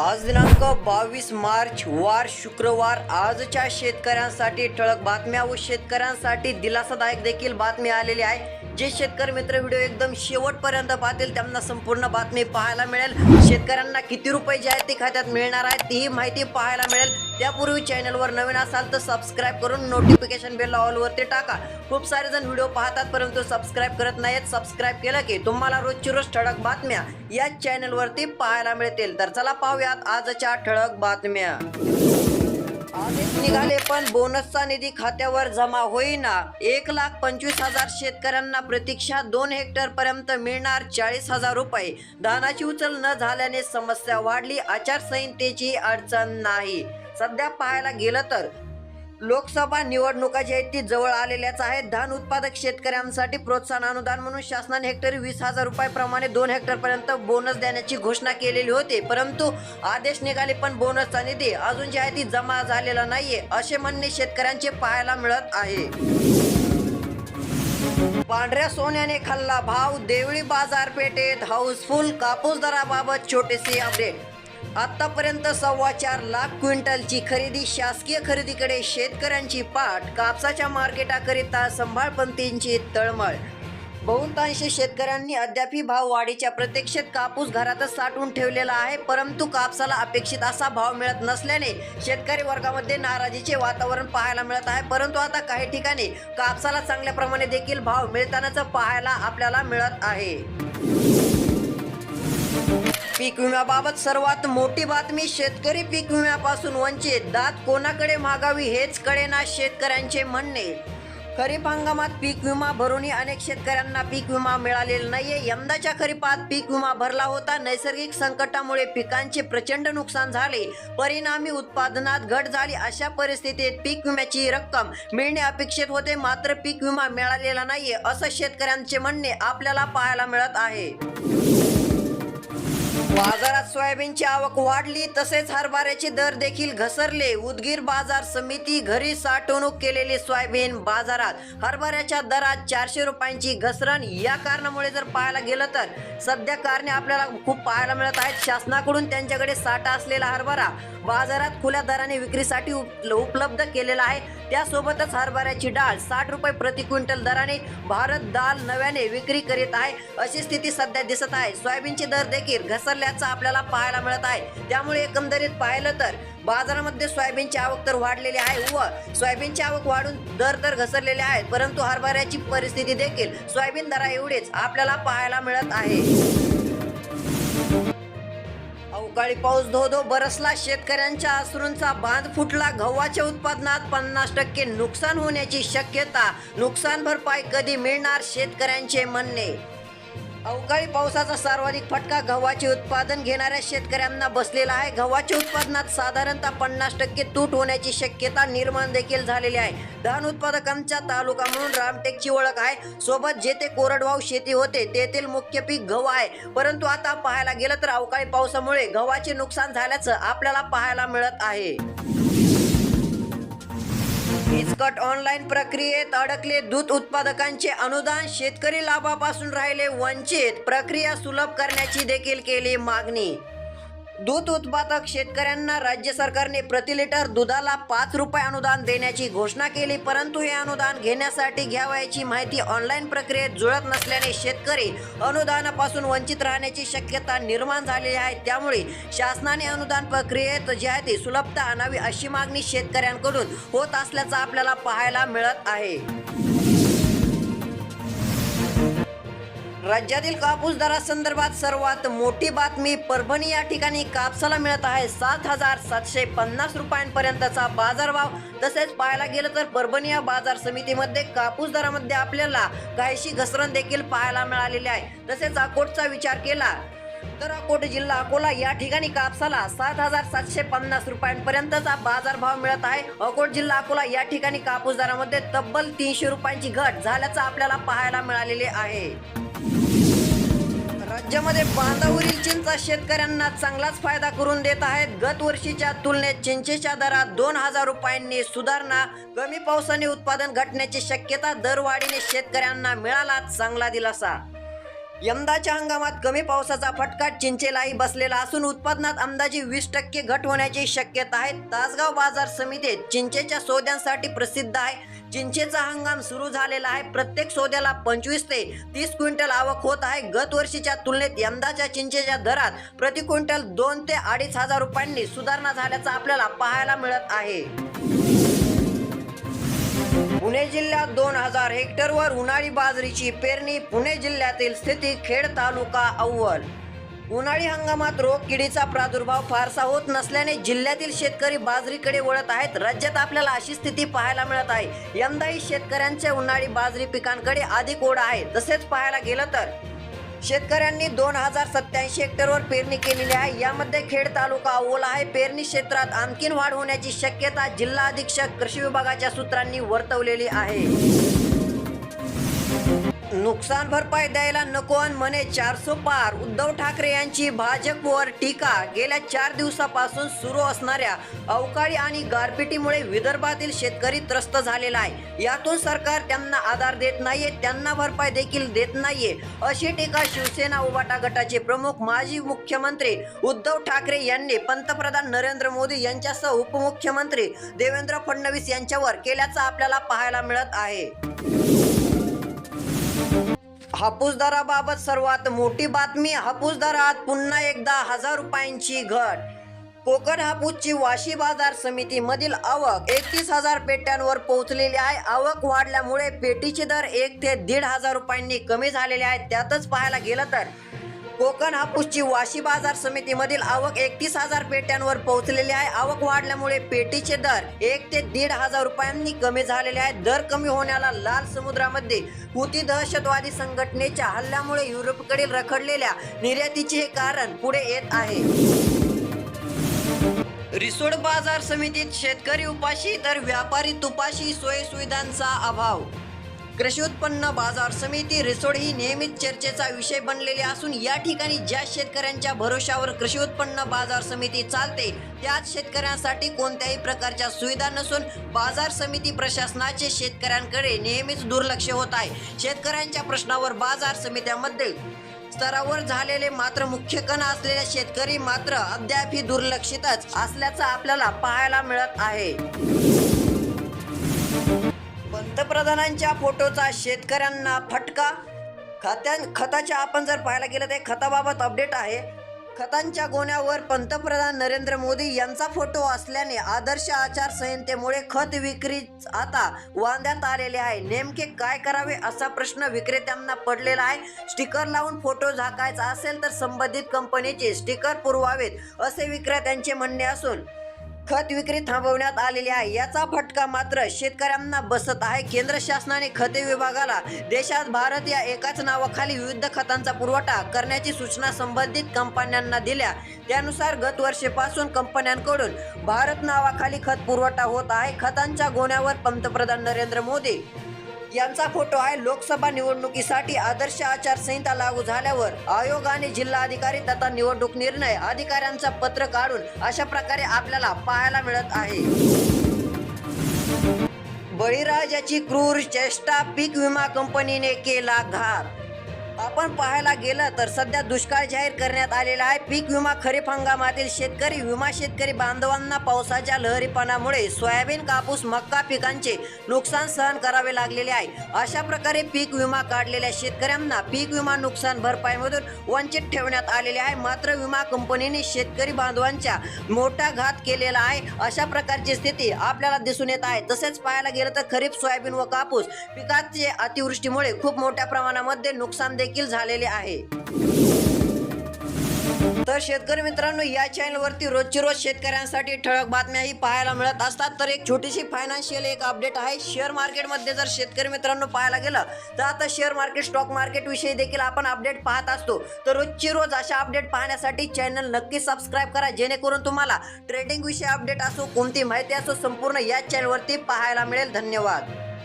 आज दिनांक बावीस मार्च वार शुक्रवार. आजच्या शेतकऱ्यांसाठी ठळक बातम्या व शेतकऱ्यांसाठी दिलासादायक देखील बातमी आलेली आहे. जे शेतकरी मित्र व्हिडिओ एकदम शेवटपर्यंत पाहतील त्यांना संपूर्ण बातमी पाहायला मिळेल. शेतकऱ्यांना किती रुपये जे आहेत ते खात्यात मिळणार आहेत तीही माहिती पाहायला मिळेल. त्यापूर्वी चॅनलवर नवीन असाल तर सबस्क्राईब करून नोटिफिकेशन बेल ऑलवरती टाका. खूप सारे जण व्हिडिओ पाहतात परंतु सबस्क्राईब करत नाहीत. सबस्क्राईब केलं की तुम्हाला रोजची रोज ठळक बातम्या या चॅनलवरती पाहायला मिळतील. तर चला पाहूयात आजच्या ठळक बातम्या. आदेश निघाले पण बोनसचा निधी खात्यावर जमा होईना. एक लाख पंचवीस हजार शेतकऱ्यांना प्रतीक्षा दोन हेक्टर पर्यंत मिळणार चाळीस हजार रुपये. धानाची उचल न झाल्याने समस्या वाढली. आचारसंहितेची अडचण नाही. सध्या पाहायला गेलं तर लोकसभा निवडणुका जी आहेत ती जवळ आलेल्याच आहेत. धान उत्पादक शेतकऱ्यांसाठी प्रोत्साहन अनुदान म्हणून शासनाने हेक्टरी वीस हजार रुपयाप्रमाणे दोन हेक्टरपर्यंत बोनस देण्याची घोषणा केलेली होती. परंतु आदेश निघाले पण बोनसचा निधी अजून जी आहे ती जमा झालेला नाहीये असे म्हणणे शेतकऱ्यांचे पाहायला मिळत आहे. पांढऱ्या सोन्याने खाल्ला भाव देवळी बाजारपेठेत हाऊसफुल कापूस दराबाबत छोटेसे अपडेट. आतापर्यंत सव्वा चार लाख क्विंटलची खरेदी शासकीय खरेदीकडे शेतकऱ्यांची पाठ कापसाच्या मार्केटाकरिता संभाळपंतींची तळमळ. बहुतांशी शेतकऱ्यांनी अद्यापही भाव वाढीच्या प्रतीक्षेत कापूस घरातच साठवून ठेवलेला आहे परंतु कापसाला अपेक्षित असा भाव मिळत नसल्याने शेतकरी वर्गामध्ये नाराजीचे वातावरण पाहायला मिळत आहे परंतु आता काही ठिकाणी कापसाला चांगल्या प्रमाणे देखील भाव मिळतानाच पाहायला आपल्याला मिळत आहे. पीक विम्याबाबत सर्वात मोठी बातमी शेतकरी पीक विम्यापासून वंचित. दात कोणाकडे मागावी हेच कळेना शेतकऱ्यांचे म्हणणे. खरीप हंगामात पीक विमा भरूनही अनेक शेतकऱ्यांना पीक विमा मिळालेला नाहीये. यंदाच्या खरीपात पीक विमा भरला होता. नैसर्गिक संकटामुळे पिकांचे प्रचंड नुकसान झाले. परिणामी उत्पादनात घट झाली. अशा परिस्थितीत पीक विम्याची रक्कम मिळणे अपेक्षित होते. मात्र पीक विमा मिळालेला नाहीये असं शेतकऱ्यांचे म्हणणे आपल्याला पाहायला मिळत आहे. बाजारात सोयाबीनची आवक वाढली तसेच हरभऱ्याचे दर देखील घसरले. उदगीर बाजार समिती घरी साठवणूक केलेली सोयाबीन बाजारात. हरभऱ्याच्या दरात चारशे रुपयांची घसरण. या कारणामुळे जर पाहायला गेलं तर सध्या कारणे आपल्याला खूप पाहायला मिळत आहेत. शासनाकडून त्यांच्याकडे साठा असलेला हरभरा बाजारात खुल्या दराने विक्रीसाठी उप- उपलब्ध केलेला आहे. त्यासोबतच हरभऱ्याची डाळ साठ रुपये प्रति क्विंटल दराने भारत दाल नव्याने विक्री करीत आहे. अशी स्थिती सध्या दिसत आहे. सोयाबीनचे दर देखील घसरल्याचं आपल्याला पाहायला मिळत आहे. त्यामुळे एकंदरीत पाहिलं तर बाजारामध्ये सोयाबीनची आवक तर वाढलेली आहे. व सोयाबीनची आवक वाढून दर तर घसरलेले आहेत. परंतु हरभऱ्याची परिस्थिती देखील सोयाबीन दरा एवढेच आपल्याला पाहायला मिळत आहे. अवकाळी पाऊस धो धो बरसला. शेतकऱ्यांच्या अश्रूंचा बांध फुटला. गव्हाच्या उत्पादनात पन्नास टक्के नुकसान होण्याची शक्यता. नुकसान भरपाई कधी मिळणार? शेतकऱ्यांचे म्हणणे. अवकाळी पावसाचा सर्वाधिक फटका गव्हाचे उत्पादन घेणाऱ्या शेतकऱ्यांना बसलेला आहे. गव्हाच्या उत्पादनात साधारणतः पन्नास टक्के तूट होण्याची शक्यता निर्माण देखील झालेली आहे. धान उत्पादकांचा तालुका म्हणून रामटेकची ओळख आहे. सोबत जेथे कोरडवाहू शेती होते तेथील मुख्य पीक गहू आहे. परंतु आता पाहायला गेलं तर अवकाळी पावसामुळे गव्हाचे नुकसान झाल्याचं आपल्याला पाहायला मिळत आहे. इचकट ऑनलाईन प्रक्रियेत अडकले दूध उत्पादकांचे अनुदान शेतकरी लाभापासून राहिले वंचित. प्रक्रिया सुलभ करण्याची देखील केली मागणी. दूध उत्पादक शेतकऱ्यांना राज्य सरकारने प्रति लिटर दुधाला पाच रुपये अनुदान देण्याची घोषणा केली परंतु हे अनुदान घेण्यासाठी घ्यावयाची माहिती ऑनलाईन प्रक्रियेत जुळत नसल्याने शेतकरी अनुदानापासून वंचित राहण्याची शक्यता निर्माण झालेली आहे. त्यामुळे शासनाने अनुदान प्रक्रियेत जी आहे ती सुलभता आणावी अशी मागणी शेतकऱ्यांकडून होत असल्याचं आपल्याला पाहायला मिळत आहे. राज्यातील कापूस दरासंदर्भात सर्वात मोठी बातमी परभणी या ठिकाणी कापसाला मिळत आहे. सात हजार सातशे पन्नास रुपयांपर्यंतचा बाजारभाव. तसेच पाहायला गेलं तर परभणी या बाजार समितीमध्ये कापूस दरामध्ये आपल्याला काहीशी घसरण देखील पाहायला मिळालेली आहे. तसेच अकोटचा विचार केला तर अकोट जिल्हा अकोला या ठिकाणी कापसाला सात हजार सातशे पन्नास रुपयांपर्यंतचा बाजारभाव मिळत आहे. अकोट जिल्हा अकोला या ठिकाणी कापूस दरामध्ये तब्बल तीनशे रुपयांची घट झाल्याचं आपल्याला पाहायला मिळालेले आहे. राज्यामध्ये बांधावरील चिंचा शेतकऱ्यांना चांगलाच फायदा करून देत आहेत. गत वर्षीच्या तुलनेत चिंचेच्या दरात दोन हजार रुपयांनी सुधारणा कमी पावसाने उत्पादन घटण्याची शक्यता दरवाढीने शेतकऱ्यांना मिळाला चांगला दिलासा. यंदाच्या हंगामात कमी पावसाचा फटका चिंचेलाही बसलेला असून उत्पादनात अंदाजे वीस टक्के घट होण्याची शक्यता आहे. तासगाव बाजार समितीत चिंचेच्या सौद्यांसाठी प्रसिद्ध आहे. चिंचेचा हंगाम सुरू झालेला आहे. प्रत्येक सौद्याला पंचवीस ते तीस क्विंटल आवक होत आहे. गत वर्षीच्या तुलनेत यंदाच्या चिंचेच्या दरात प्रति क्विंटल दोन ते अडीच हजार रुपयांनी सुधारणा झाल्याचं आपल्याला पाहायला मिळत आहे. पुणे जिल्ह्यात दोन हजार हेक्टरवर उन्हाळी बाजरीची पेरणी पुणे जिल्ह्यातील स्थिती खेड तालुका अव्वल. उन्हाळी हंगामात रोग किडीचा प्रादुर्भाव फारसा होत नसल्याने जिल्ह्यातील शेतकरी बाजरीकडे वळत आहेत. राज्यात आपल्याला अशी स्थिती पाहायला मिळत आहे. यंदाही शेतकऱ्यांच्या उन्हाळी बाजरी पिकांकडे अधिक ओढ आहे. तसेच पाहायला गेलं तर शेतकऱ्यांनी दोन हजार सत्याऐंशी हेक्टरवर पेरणी केलेली आहे. यामध्ये खेड तालुका ओला आहे. पेरणी क्षेत्रात आणखीन वाढ होण्याची शक्यता जिल्हा अधीक्षक कृषी विभागाच्या सूत्रांनी वर्तवलेली आहे. नुकसान भरपाई द्यायला नको आणि म्हणे चारसो पार. उद्धव ठाकरे यांची भाजपवर टीका. गेल्या चार दिवसापासून सुरू असणाऱ्या अवकाळी आणि गारपिटीमुळे विदर्भातील शेतकरी त्रस्त झालेला आहे. यातून सरकार त्यांना आधार देत नाहीये त्यांना भरपाई देखील देत नाहीये. अशी टीका शिवसेना उबाटा गटाचे प्रमुख माजी मुख्यमंत्री उद्धव ठाकरे यांनी पंतप्रधान नरेंद्र मोदी यांच्यासह उपमुख्यमंत्री देवेंद्र फडणवीस यांच्यावर केल्याचं आपल्याला पाहायला मिळत आहे. हापूसदराबाबत सर्वात मोठी बातमी हापूसदरात पुन्हा एकदा हजार रुपयांची घट. कोकण हापूसची वाशी बाजार समितीमधील आवक एकतीस हजार पेट्यांवर पोहोचलेली आहे. आवक वाढल्यामुळे पेटीचे दर एक ते दीड हजार रुपयांनी कमी झालेले आहेत. त्यातच पाहायला गेलं तर कोकण हापूसची वाशी बाजार समितीमधील आवक एकतीस हजार पेट्यांवर पोहोचलेली आहे. आवक वाढल्यामुळे पेटीचे दर एक ते दीड हजार रुपयांनी कमी झालेले आहेत. दर कमी होण्याला लाल समुद्रामध्ये हुती दहशतवादी संघटनेच्या हल्ल्यामुळे युरोपकडील रखडलेल्या निर्यातीचे हे कारण पुढे येत आहे. रिसोड बाजार समितीत शेतकरी उपाशी तर व्यापारी तुपाशी सोयी सुविधांचा अभाव. कृषी उत्पन्न बाजार समिती रिसोड ही नियमित चर्चेचा विषय बनलेली असून या ठिकाणी ज्या शेतकऱ्यांच्या भरोशावर कृषी उत्पन्न बाजार समिती चालते त्याच शेतकऱ्यांसाठी कोणत्याही प्रकारच्या सुविधा नसून बाजार समिती प्रशासनाचे शेतकऱ्यांकडे नेहमीच दुर्लक्ष होत आहे. शेतकऱ्यांच्या प्रश्नावर बाजार समित्यामध्ये स्तरावर झालेले मात्र मुख्य कण असलेले शेतकरी मात्र अद्यापही दुर्लक्षितच असल्याचं आपल्याला पाहायला मिळत आहे. पंतप्रधानांच्या फोटोचा शेतकऱ्यांना फटका? खत्या खताच्या आपण जर पाहायला गेलं तर खताबाबत अपडेट आहे. खतांच्या गोण्यावर पंतप्रधान नरेंद्र मोदी यांचा फोटो असल्याने आदर्श आचारसंहितेमुळे खत विक्री आता वांद्यात आलेले आहे. नेमके काय करावे असा प्रश्न विक्रेत्यांना पडलेला आहे. स्टिकर लावून फोटो झाकायचा असेल तर संबंधित कंपनीचे स्टिकर पुरवावेत असे विक्रेत्यांचे म्हणणे असून खत विक्री थांबवण्यात आलेली आहे. याचा फटका मात्र शेतकऱ्यांना बसत आहे. केंद्र शासनाने खते विभागाला देशात भारत या एकाच नावाखाली विविध खतांचा पुरवठा करण्याची सूचना संबंधित कंपन्यांना दिल्या. त्यानुसार गत वर्षीपासून कंपन्यांकडून भारत नावाखाली खत पुरवठा होत आहे. खतांच्या गोण्यावर पंतप्रधान नरेंद्र मोदी यांचा फोटो आहे. लोकसभा निवडणुकीसाठी आदर्श आचारसंहिता लागू झाल्यावर आयोगाने जिल्हाधिकारी तथा निवडणूक निर्णय अधिकाऱ्यांचा पत्र काढून अशा प्रकारे आपल्याला पाहायला मिळत आहे. बळीराजाची क्रूर चेष्टा पीक विमा कंपनीने केला घात. आपण पाहायला गेलं तर सध्या दुष्काळ जाहीर करण्यात आलेला आहे. पीक विमा खरीप हंगामातील शेतकरी विमा शेतकरी बांधवांना पावसाच्या लहरीपणामुळे सोयाबीन कापूस मक्का पिकांचे नुकसान सहन करावे लागलेले आहे. अशा प्रकारे पीक विमा काढलेल्या शेतकऱ्यांना पीक विमा नुकसान भरपाईमधून वंचित ठेवण्यात आलेले आहे. मात्र विमा कंपनीने शेतकरी बांधवांच्या मोठा घात केलेला आहे. अशा प्रकारची स्थिती आपल्याला दिसून येत आहे. तसेच पाहायला गेलं तर खरीप सोयाबीन व कापूस पिकाचे अतिवृष्टीमुळे खूप मोठ्या प्रमाणामध्ये नुकसान देखील देखील झालेले आहे. तर शेतकरी मित्रांनो या चॅनलवरती रोजची रोज शेतकऱ्यांसाठी ठळक बातम्याही पाहायला मिळत असतात. तर एक छोटीशी फायनान्शियल एक अपडेट आहे. शेअर मार्केटमध्ये जर शेतकरी मित्रांनो पाहायला गेलं तर आता शेअर मार्केट स्टॉक मार्केट विषयी देखील आपण अपडेट पाहत असतो. तर रोजची रोज अशा अपडेट पाहण्यासाठी चॅनल नक्की सबस्क्राईब करा. जेणेकरून तुम्हाला ट्रेडिंग विषयी अपडेट असो कोणती माहिती असो संपूर्ण या चॅनलवरती पाहायला मिळेल. धन्यवाद.